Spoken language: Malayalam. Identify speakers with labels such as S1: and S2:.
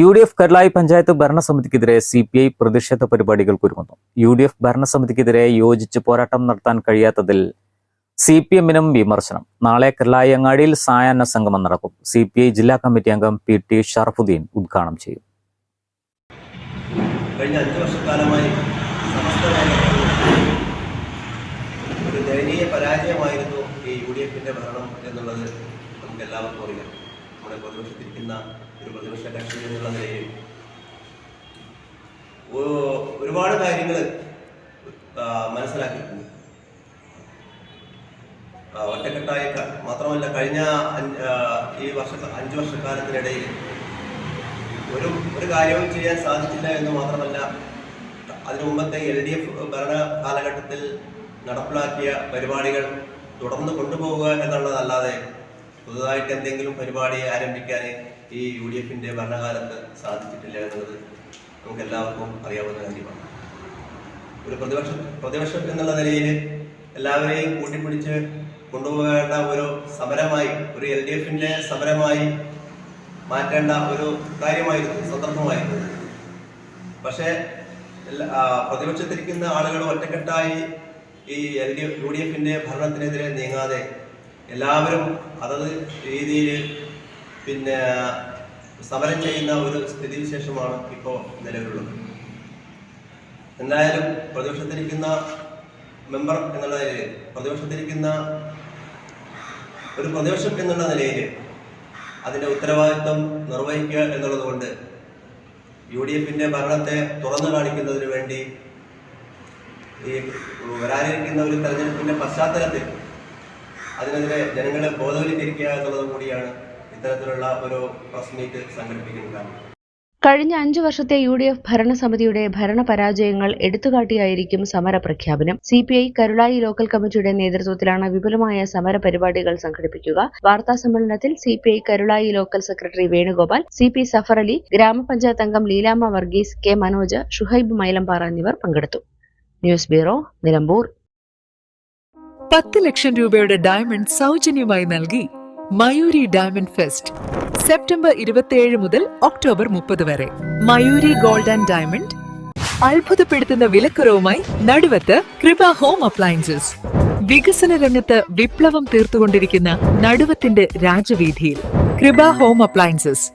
S1: U D F Karulai panchayat ഭരണസമിതിക്കെതിരെ C P I പ്രതിഷേധ പരിപാടികൾക്ക് ഒരുങ്ങുന്നു. യു ഡി എഫ് ഭരണസമിതിക്കെതിരെ യോജിച്ച് പോരാട്ടം നടത്താൻ കഴിയാത്തതിൽ സി പി എമ്മിനും വിമർശനം. നാളെ കരുളായി അങ്ങാടിയിൽ സായാഹ്ന സംഗമം നടക്കും. സി പി ഐ ജില്ലാ കമ്മിറ്റി അംഗം പി ടി ഷറഫുദ്ദീൻ ഉദ്ഘാടനം ചെയ്യും.
S2: ഒരു ദയനീയ പരാജയമായിരുന്നു ഈ യു ഡി ഭരണം എന്നുള്ളത് നമുക്ക് എല്ലാവർക്കും അറിയാം. നമ്മുടെ പ്രതിപക്ഷത്തിരിക്കുന്ന ഒരു പ്രതിപക്ഷ കക്ഷി എന്നുള്ള നിലയിൽ ഒരുപാട് കാര്യങ്ങൾ മനസ്സിലാക്കിയിട്ടുണ്ട്. ഒറ്റക്കെട്ടായ മാത്രമല്ല കഴിഞ്ഞ ഈ വർഷ അഞ്ചു വർഷക്കാലത്തിനിടയിൽ ഒരു ഒരു കാര്യവും ചെയ്യാൻ സാധിച്ചില്ല എന്ന് മാത്രമല്ല അതിനു മുമ്പത്തെ എൽ ഡി എഫ് ഭരണ കാലഘട്ടത്തിൽ നടപ്പിലാക്കിയ പരിപാടികൾ തുടർന്ന് കൊണ്ടുപോവുക എന്നുള്ളതല്ലാതെ പുതുതായിട്ട് എന്തെങ്കിലും പരിപാടി ആരംഭിക്കാൻ ഈ യു ഡി എഫിന്റെ ഭരണകാലത്ത് സാധിച്ചിട്ടില്ല എന്നുള്ളത് നമുക്ക് എല്ലാവർക്കും അറിയാവുന്ന കാര്യമാണ്. ഒരു പ്രതിപക്ഷ പ്രതിപക്ഷം എന്നുള്ള നിലയിൽ എല്ലാവരെയും കൂട്ടിപ്പിടിച്ച് കൊണ്ടുപോകേണ്ട ഒരു സമരമായി ഒരു എൽ ഡി എഫിന്റെ സമരമായി മാറ്റേണ്ട ഒരു കാര്യമായിരുന്നു സന്ദർഭമായിരുന്നു. പക്ഷേ പ്രതിപക്ഷത്തിരിക്കുന്ന ആളുകൾ ഒറ്റക്കെട്ടായി ഈ എൽ ഡി യു ഡി എഫിന്റെ ഭരണത്തിനെതിരെ നീങ്ങാതെ എല്ലാവരും അതത് രീതിയിൽ പിന്നെ സമരം ചെയ്യുന്ന ഒരു സ്ഥിതിവിശേഷമാണ് ഇപ്പോൾ നിലവിലുള്ളത്. എന്തായാലും പ്രതിപക്ഷത്തിരിക്കുന്ന മെമ്പർ എന്നുള്ള നിലയിൽ പ്രതിപക്ഷത്തിരിക്കുന്ന ഒരു പ്രതിപക്ഷം എന്നുള്ള നിലയിൽ അതിന്റെ ഉത്തരവാദിത്വം നിർവഹിക്കുക എന്നുള്ളത് കൊണ്ട് യു ഡി എഫിന്റെ ഭരണത്തെ തുറന്നു കാണിക്കുന്നതിന് വേണ്ടി ഈ വരാനിരിക്കുന്ന ഒരു തെരഞ്ഞെടുപ്പിന്റെ പശ്ചാത്തലത്തിൽ അതിനെതിരെ ജനങ്ങളെ ബോധവൽക്കരിക്കുക എന്നുള്ളത് കൂടിയാണ് ഇത്തരത്തിലുള്ള ഒരു പ്രസ് മീറ്റ് സംഘടിപ്പിക്കുന്നത്.
S3: കഴിഞ്ഞ അഞ്ചു വർഷത്തെ യു ഡി എഫ് ഭരണസമിതിയുടെ ഭരണപരാജയങ്ങൾ എടുത്തുകാട്ടിയായിരിക്കും സമര പ്രഖ്യാപനം C P I Karulai local കമ്മിറ്റിയുടെ നേതൃത്വത്തിലാണ് വിപുലമായ സമര പരിപാടികൾ സംഘടിപ്പിക്കുക. വാർത്താ സമ്മേളനത്തിൽ C P I Karulai local secretary Venugopal C P Safar Ali ഗ്രാമപഞ്ചായത്ത് അംഗം ലീലാമ്മ വർഗീസ് കെ മനോജ് ഷുഹൈബ് മൈലമ്പാറ എന്നിവർ പങ്കെടുത്തു. News bureau Nilambur.
S4: പത്ത് ലക്ഷം രൂപയുടെ ഡയമണ്ട് സൗജന്യമായി നൽകി മയൂരി ഡയമണ്ട് ഫെസ്റ്റ് സെപ്റ്റംബർ ഇരുപത്തിയേഴ് മുതൽ ഒക്ടോബർ മുപ്പത് വരെ. മയൂരി ഗോൾഡ് ആൻഡ് ഡയമണ്ട് അത്ഭുതപ്പെടുത്തുന്ന വിലക്കുറവുമായി നടുവത്ത് കൃപ ഹോം അപ്ലയൻസസ് വികസന രംഗത്ത് വിപ്ലവം തീർത്തുകൊണ്ടിരിക്കുന്ന നടുവത്തിന്റെ രാജവീതിയിൽ കൃപ ഹോം അപ്ലയൻസസ്